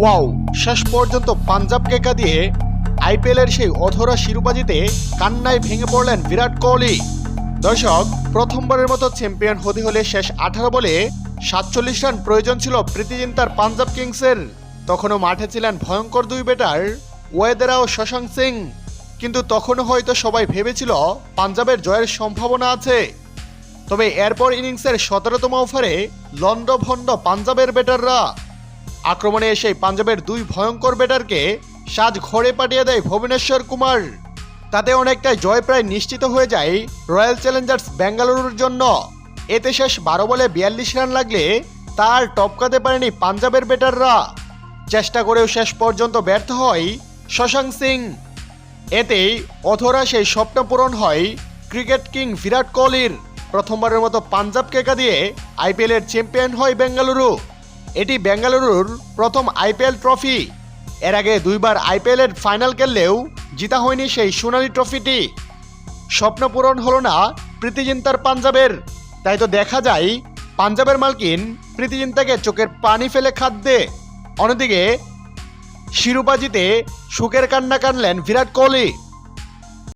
Wow শেষ পর্যন্ত পাঞ্জাবকে কাঁদিয়ে আইপিএলের সেই অধরা শিরোপা জিতে কান্নায় ভেঙে পড়লেন বিরাট কোহলি। দর্শক, প্রথমবারের মতো চ্যাম্পিয়ন হতে হলে শেষ আঠারো বলে সাতচল্লিশ রান প্রয়োজন ছিল প্রীতিজিন্তার পাঞ্জাব কিংসের। তখনও মাঠে ছিলেন ভয়ঙ্কর দুই ব্যাটার, ওয়েদেরা ও শশাঙ্ক সিং। কিন্তু তখনও হয়তো সবাই ভেবেছিল পাঞ্জাবের জয়ের সম্ভাবনা আছে। তবে এরপর ইনিংসের সতেরোতম ওভারে লন্ডভন্ড পাঞ্জাবের ব্যাটাররা। আক্রমণে এসে পাঞ্জাবের দুই ভয়ঙ্কর ব্যাটারকে সাজ ঘরে পাঠিয়ে দেয় ভুবনেশ্বর কুমার। তাতে অনেকটাই জয় প্রায় নিশ্চিত হয়ে যায় রয়্যাল চ্যালেঞ্জার্স বেঙ্গালুরুর জন্য। এতে শেষ বারো বলে বিয়াল্লিশ রান লাগলে তার টপকাতে পারেনি পাঞ্জাবের ব্যাটাররা। চেষ্টা করেও শেষ পর্যন্ত ব্যর্থ হয় শশাঙ্ক সিং। এতেই অথরা সেই স্বপ্ন পূরণ হয় ক্রিকেট কিং বিরাট কোহলির। প্রথমবারের মতো পাঞ্জাব পাঞ্জাবকে কাঁদিয়ে আইপিএলের চ্যাম্পিয়ন হয় বেঙ্গালুরু। এটি বেঙ্গালুরুর প্রথম আইপিএল ট্রফি। এর আগে দুইবার আইপিএলের ফাইনাল খেললেও জিতা হয়নি সেই সোনালি ট্রফিটি। স্বপ্ন পূরণ হলো না প্রীতিজিন্তার পাঞ্জাবের। তাই তো দেখা যায়, পাঞ্জাবের মালকিন প্রীতিজিন্তাকে চোখের পানি ফেলে খাদ্যে। অন্যদিকে শিরোপা জিতে সুখের কান্না কানলেন বিরাট কোহলি।